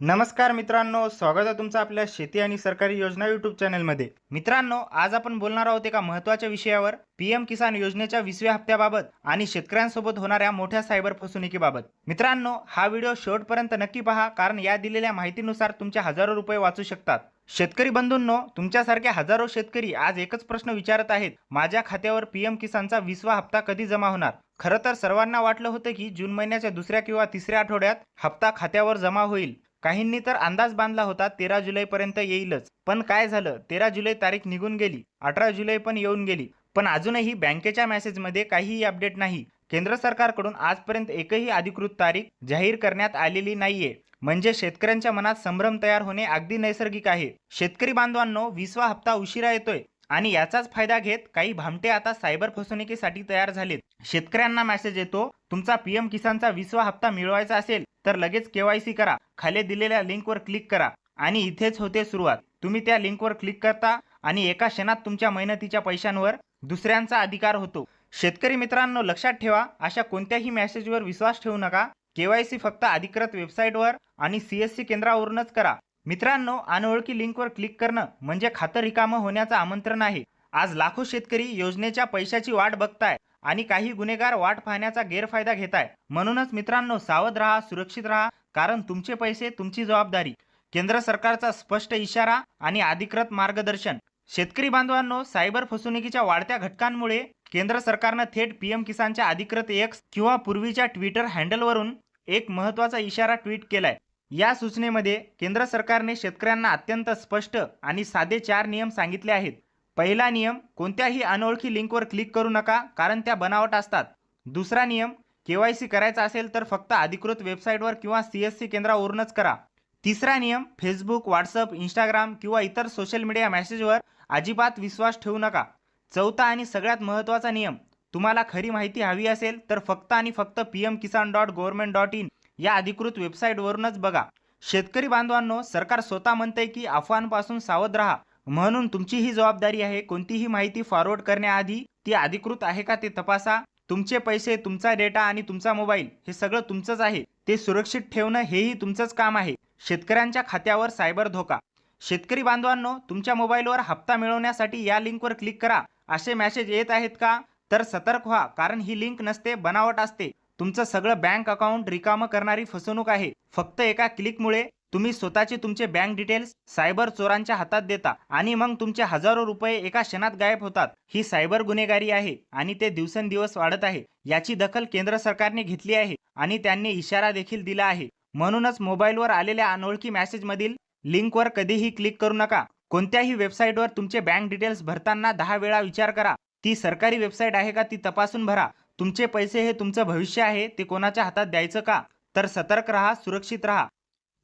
नमस्कार मित्रांनो स्वागत आहे तुमचं आपल्या शेती आणि सरकारी योजना युट्यूब चॅनलमध्ये मित्रांनो आज आपण बोलणार आहोत एका महत्त्वाच्या विषयावर पीएम किसान योजनेच्या वीसव्या हप्त्याबाबत आणि शेतकऱ्यांसोबत होणाऱ्या मोठ्या सायबर फसवणुकीबाबत. मित्रांनो हा व्हिडिओ शेवटपर्यंत नक्की पहा कारण या दिलेल्या माहितीनुसार तुमचे हजारो रुपये वाचू शकतात. शेतकरी बंधूंनो तुमच्यासारखे हजारो शेतकरी आज एकच प्रश्न विचारत आहेत माझ्या खात्यावर पीएम किसानचा विसवा हप्ता कधी जमा होणार? खरं तर सर्वांना वाटलं होतं की जून महिन्याच्या दुसऱ्या किंवा तिसऱ्या आठवड्यात हप्ता खात्यावर जमा होईल. काहींनी तर अंदाज बांधला होता तेरा जुलैपर्यंत येईलच. पण काय झालं? तेरा जुलै तारीख निघून गेली. अठरा जुलै पण येऊन गेली. पण अजूनही बँकेच्या मेसेजमध्ये काहीही अपडेट नाही. केंद्र सरकारकडून आजपर्यंत एकही अधिकृत तारीख जाहीर करण्यात आलेली नाहीये. म्हणजे शेतकऱ्यांच्या मनात संभ्रम तयार होणे अगदी नैसर्गिक आहे. शेतकरी बांधवांनो विसवा हप्ता उशिरा येतोय. आणि याचाच फायदा घेत काही भामटे आता सायबर फसवणुकीसाठी तयार झालेत. शेतकऱ्यांना मेसेज येतो तुमचा पीएम किसानचा विसवा हप्ता मिळवायचा असेल तर लगेच केवायसी करा. खाली दिलेल्या लिंकवर क्लिक करा आणि इथेच होते सुरुवात. तुम्ही त्या लिंकवर क्लिक करता आणि एका क्षणात तुमच्या मेहनतीच्या पैशांवर दुसऱ्यांचा अधिकार होतो. शेतकरी मित्रांनो लक्षात ठेवा अशा कोणत्याही मेसेजवर विश्वास ठेवू नका. केवायसी फक्त अधिकृत वेबसाईटवर आणि सीएससी केंद्रावरूनच करा. मित्रांनो अनोळखी लिंकवर क्लिक करणं म्हणजे खातं रिकामं होण्याचं आमंत्रण आहे. आज लाखो शेतकरी योजनेच्या पैशाची वाट बघताय आणि काही गुन्हेगार वाट पाहण्याचा गैरफायदा घेताय. म्हणूनच मित्रांनो सावध राहा सुरक्षित राहा. कारण तुमचे पैसे तुमची जबाबदारी. केंद्र सरकारचा स्पष्ट इशारा आणि अधिकृत मार्गदर्शन. शेतकरी बांधवांनो सायबर फसवणुकीच्या वाढत्या घटकांमुळे केंद्र सरकारनं थेट पीएम किसानच्या अधिकृत एक्स किंवा पूर्वीच्या ट्विटर हँडलवरून एक महत्त्वाचा इशारा ट्विट केलाय. या सूचनेमध्ये केंद्र सरकारने शेतकऱ्यांना अत्यंत स्पष्ट आणि साधे चार नियम सांगितले आहेत. पहिला नियम कोणत्याही अनोळखी लिंकवर क्लिक करू नका कारण त्या बनावट असतात. दुसरा नियम केवायसी करायचा असेल तर फक्त अधिकृत वेबसाईटवर किंवा सी एस सी केंद्रावरूनच करा. तिसरा नियम फेसबुक व्हॉट्सअप इंस्टाग्राम किंवा इतर सोशल मीडिया मेसेजवर अजिबात विश्वास ठेवू नका. चौथा आणि सगळ्यात महत्त्वाचा नियम तुम्हाला खरी माहिती हवी असेल तर फक्त आणि फक्त P M Kisan dot government dot in या अधिकृत वेबसाईटवरूनच बघा. शेतकरी बांधवांनो सरकार स्वतः म्हणते की अफवांपासून सावध राहा. म्हणून तुमची ही जबाबदारी आहे कोणतीही माहिती फॉरवर्ड करण्याआधी ती अधिकृत आहे का ते तपासा. तुमचे पैसे तुमचा डेटा आणि तुमचा मोबाईल हे सगळं तुमचंच आहे. ते सुरक्षित ठेवणं हेही तुमचंच काम आहे. शेतकऱ्यांच्या खात्यावर सायबर धोका. शेतकरी बांधवांनो तुमच्या मोबाईलवर हप्ता मिळवण्यासाठी या लिंकवर क्लिक करा. असे मेसेज येत आहेत का? तर सतर्क व्हा कारण ही लिंक नसते बनावट असते. तुमचं सगळं बँक अकाउंट रिकामं करणारी फसवणूक आहे. फक्त एका क्लिकमुळे तुम्ही स्वतःचे तुमचे बँक डिटेल्स सायबर चोरांच्या हातात देता आणि मग तुमचे हजारो रुपये एका क्षणात गायब होतात. ही सायबर गुन्हेगारी आहे आणि ते दिवसेंदिवस वाढत आहे. याची दखल केंद्र सरकारने घेतली आहे आणि त्यांनी इशारा देखील दिला आहे. म्हणूनच मोबाईलवर आलेल्या अनोळखी मेसेजमधील लिंकवर कधीही क्लिक करू नका. कोणत्याही वेबसाईटवर तुमचे बँक डिटेल्स भरताना दहा वेळा विचार करा. ती सरकारी वेबसाईट आहे का ती तपासून भरा. तुमचे पैसे हे तुमचं भविष्य आहे ते कोणाच्या हातात द्यायचं का? तर सतर्क राहा सुरक्षित राहा.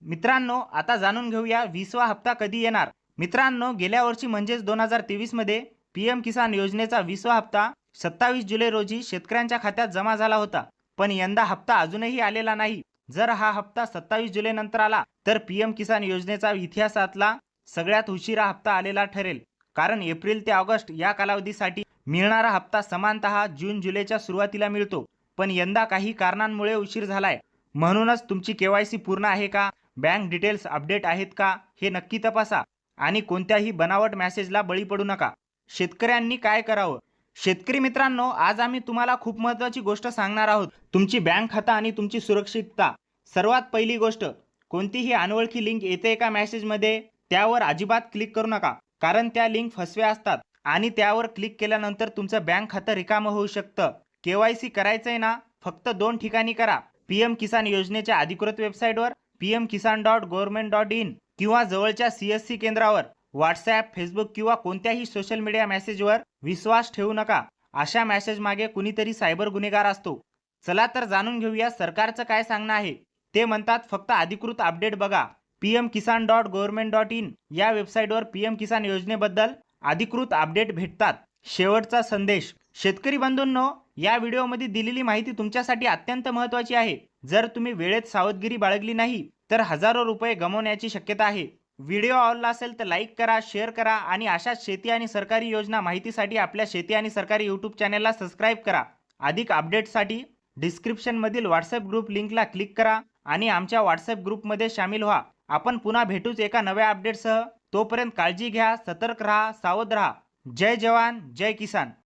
मित्रांनो आता जाणून घेऊया वीसवा हप्ता कधी येणार. मित्रांनो गेल्या वर्षी म्हणजेच दोन हजार तेवीसमध्ये पीएम किसान योजनेचा वीसवा हप्ता सत्तावीस जुलै रोजी शेतकऱ्यांच्या खात्यात जमा झाला होता. पण यंदा हप्ता अजूनही आलेला नाही. जर हा हप्ता सत्तावीस जुलै नंतर आला तर पीएम किसान योजनेचा इतिहासातला सगळ्यात उशिरा हप्ता आलेला ठरेल. कारण एप्रिल ते ऑगस्ट या कालावधीसाठी मिळणारा हप्ता समानतः जून जुलैच्या सुरुवातीला मिळतो. पण यंदा काही कारणांमुळे उशीर झालाय. म्हणूनच तुमची केवायसी पूर्ण आहे का? बँक डिटेल्स अपडेट आहेत का हे नक्की तपासा आणि कोणत्याही बनावट मॅसेजला बळी पडू नका. शेतकऱ्यांनी काय करावं? शेतकरी मित्रांनो आज आम्ही तुम्हाला खूप महत्त्वाची गोष्ट सांगणार आहोत. तुमची बँक खाता आणि तुमची सुरक्षितता. सर्वात पहिली गोष्ट कोणतीही अनोळखी लिंक येते का मॅसेजमध्ये? त्यावर अजिबात क्लिक करू नका कारण त्या लिंक फसव्या असतात आणि त्यावर क्लिक केल्यानंतर तुमचं बँक खातं रिकामं होऊ शकतं. केवायसी करायचंय ना? फक्त दोन ठिकाणी करा. पीएम किसान योजनेच्या अधिकृत वेबसाईटवर PM Kisan dot government dot in किंवा जवळच्या सीएससी केंद्रावर व्हॉट्सॲप फेसबुक किंवा कोणत्याही सोशल मीडिया मेसेजवर विश्वास ठेवू नका. अशा मेसेज मागे कुणीतरी सायबर गुन्हेगार असतो. चला तर जाणून घेऊया सरकारचं काय सांगणं आहे. ते म्हणतात फक्त अधिकृत अपडेट बघा. PM Kisan dot government dot in या वेबसाईटवर पीएम किसान योजनेबद्दल अधिकृत अपडेट भेटतात. शेवटचा संदेश. शेतकरी बंधूंनो या व्हिडिओमध्ये दिलेली माहिती तुमच्यासाठी अत्यंत महत्त्वाची आहे. जर तुम्ही वेळेत सावधगिरी बाळगली नाही तर हजारो रुपये गमावण्याची शक्यता आहे. व्हिडिओ आवडला असेल तर लाईक करा शेअर करा आणि अशाच शेती आणि सरकारी योजना माहितीसाठी आपल्या शेती आणि सरकारी यूट्यूब चॅनलला सबस्क्राईब करा. अधिक अपडेटसाठी डिस्क्रिप्शनमधील व्हॉट्सअप ग्रुप लिंकला क्लिक करा आणि आमच्या व्हॉट्सअप ग्रुपमध्ये सामील व्हा. आपण पुन्हा भेटूच एका नव्या अपडेटसह. तोपर्यंत काळजी घ्या सतर्क राहा सावध राहा. जय जवान जय किसान.